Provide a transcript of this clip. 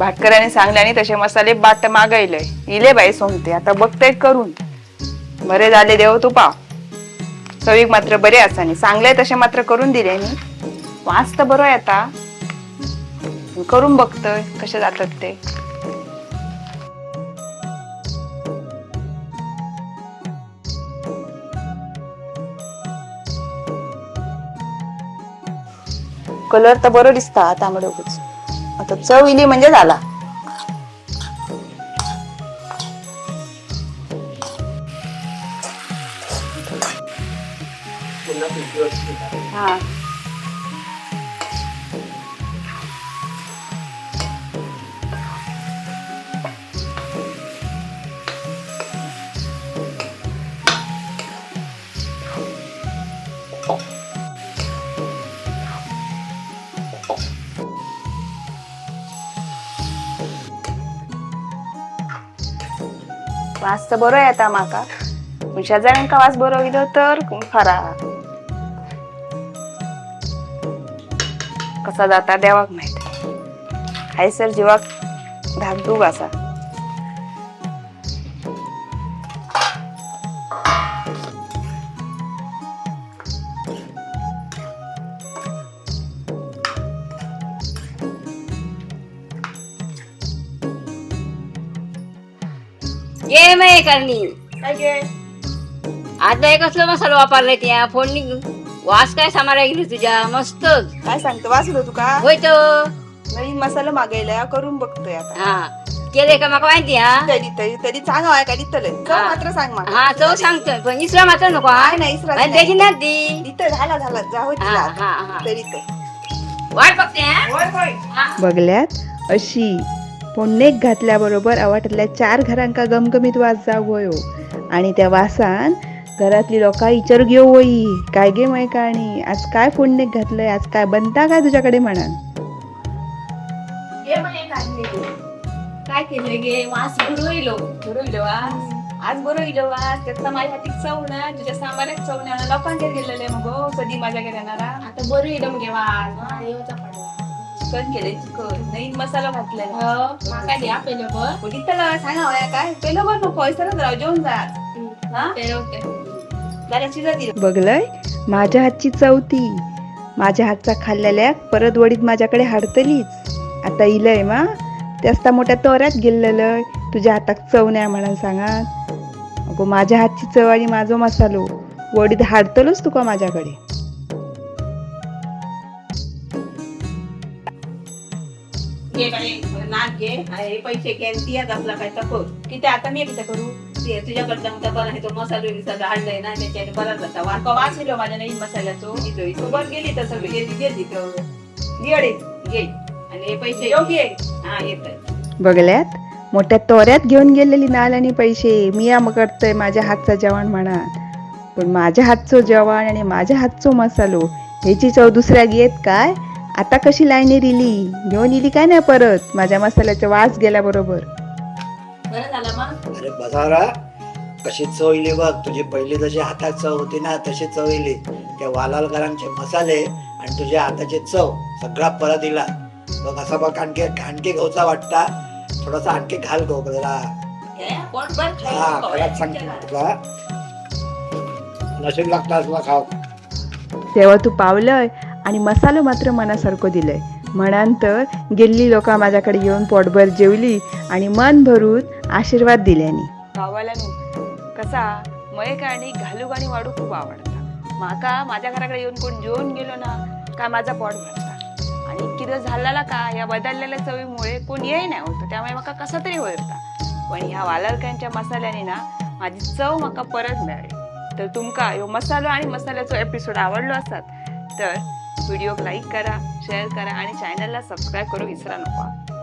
भाटकरांनी सांगल्याने तसे मसाले बाट मागायलंय इले बाई सोमते आता बघताय करून. बरे झाले देव तू पाव. चवीक मात्र बरे असाने. सांगले तसे मात्र करून दिले मी. वाच तर बरो आहे आता. करून बघतोय कसे जातात ते. कलर तर बरो दिसता तांबडे उगच. आता चव इली म्हणजे झाला. हा. वास तर बरो येता म्हाका पूण शेजाऱ्यांका वास बरो गेलो तर खरा कसा जाता देवाक माहीत. हायसर जिवाक धाकधूक आसा. ये मग करणी आता एक कसलं मसाला वापरलाय त्या फोडणी वास काय समारा गेली तुझ्या? मस्त. काय सांगतो वाचलो तुका होय तो. नवीन मसाला मागायला करून बघतोय आता. हा. केले का माका माहिती हा? तरी तरी तरी सांग का दितले चव हा. मात्र सांग मला हा चव सांगतोय पण इसरा मात्र नको हा? नाही नाही इसरा आणि त्याची ना ती झाला झाला जाऊ हा हा हा. तरी ते वाट बघते हा? हा. बगल्यात अशी पुण्यक घातल्याबरोबर आवाटातल्या चार घरांका गमगमीत वास जाव आणि त्या वासान घरातली लोकां इचर घेऊ वयी काय गे माय काणी? आज काय पुण्यक घातलंय? आज काय बनता काय तुझ्याकडे म्हणान काय केलं गे? वास बरो येलो बरो बुडवलो वास. आज बरो बुडवलो वास. त्याचा माझ्या हातीक चव ना तुझ्या सामान्यात चव ना. लोकांचे गेलेले मग हो, कधी माझ्या घरी येणारा आता बरो येलं मग वास. चिकन केले चिकन नवीन मसाला घातलेला माका द्या पहिलं बघ कोणी त्याला सांगा काय पहिलं बघ नको राव जेवण जा हा बघलय? माझ्या हातची चवती माझ्या हातचा खाल्लेल्या परत वडीत माझ्याकडे हाडतलीच. आता इलय मा. त्यास्ता मोठ्या तोऱ्यात गेलेलं तुझ्या हाताक चव नाही म्हणून सांगात. अगो माझ्या हातची चव आणि माझो मसालो. वडीत हाडतलोच तुका माझ्याकडे? घे बाई, नाक घे. हे पैसे घे आणि तियात आपला काय तपव किती आता मी किती करू. ते तुझ्याकडचा मग बरं आहे तो मसालो बिसाला आणलाय ना त्याच्याने बरा जाता वारका वास येलो माझ्या नवीन मसाल्याचो? इथं इथं बर गेली तर सगळी. गेली गेली तिथं गेडे घे. आणि हे पैसे योग्य हा येत बघल्यात मोठ्या तोऱ्यात घेऊन गेलेली नाल आणि पैसे. मी या मग करतोय माझ्या हातचं जेवण म्हणा पण माझ्या हातचं जेवण आणि माझ्या हातचो मसालो ह्याची चव दुसऱ्या येत काय? आता कशी लाईनीर इली घेऊन इली काय नाही परत? माझ्या मसाल्याचा वास गेल्याबरोबर बरं झालं मग. अरे बसारा कशी चव येली बघ. तुझी पहिली जशी हातात चव होती ना तशी चव येली. त्या वालालकरांचे मसाले आणि तुझ्या हाताची चव सगळा परत येला बघ असा बघ आणखी आणखी गवचा वाटता. थोडासा आणखी घाल गो जरा. हा. खरंच सांगते तुला. नशीब लागता तुला खाव तेव्हा तू पावलंय. आणि मसालो मात्र मनासारखं दिलंय. म्हणांतर गेल्ली लोकां माझ्याकडे येऊन पोटभर जेवली आणि मन भरून आशीर्वाद दिल्यानी गावाला कसा? मयक आणि घालूक आणि वाडू खूप आवडता. माका माझ्या घराकडे येऊन कोण जेवून गेलो ना काय माझा पोट भरता? आणि कितें झालेला का या बदललेल्या चवीमुळे कोण येई नाही होतं त्यामुळे माका कसा तरी वळता. पण ह्या वालरकांच्या मसाल्याने ना माझी चव म्हाका परत मेळ्ळी तर तुमका ह्यो मसालो आणि मसाल्याचो एपिसोड आवडलो असत तर व्हिडिओ लाईक करा शेअर करा आणि चॅनलला सबस्क्राईब करू विसरा नको.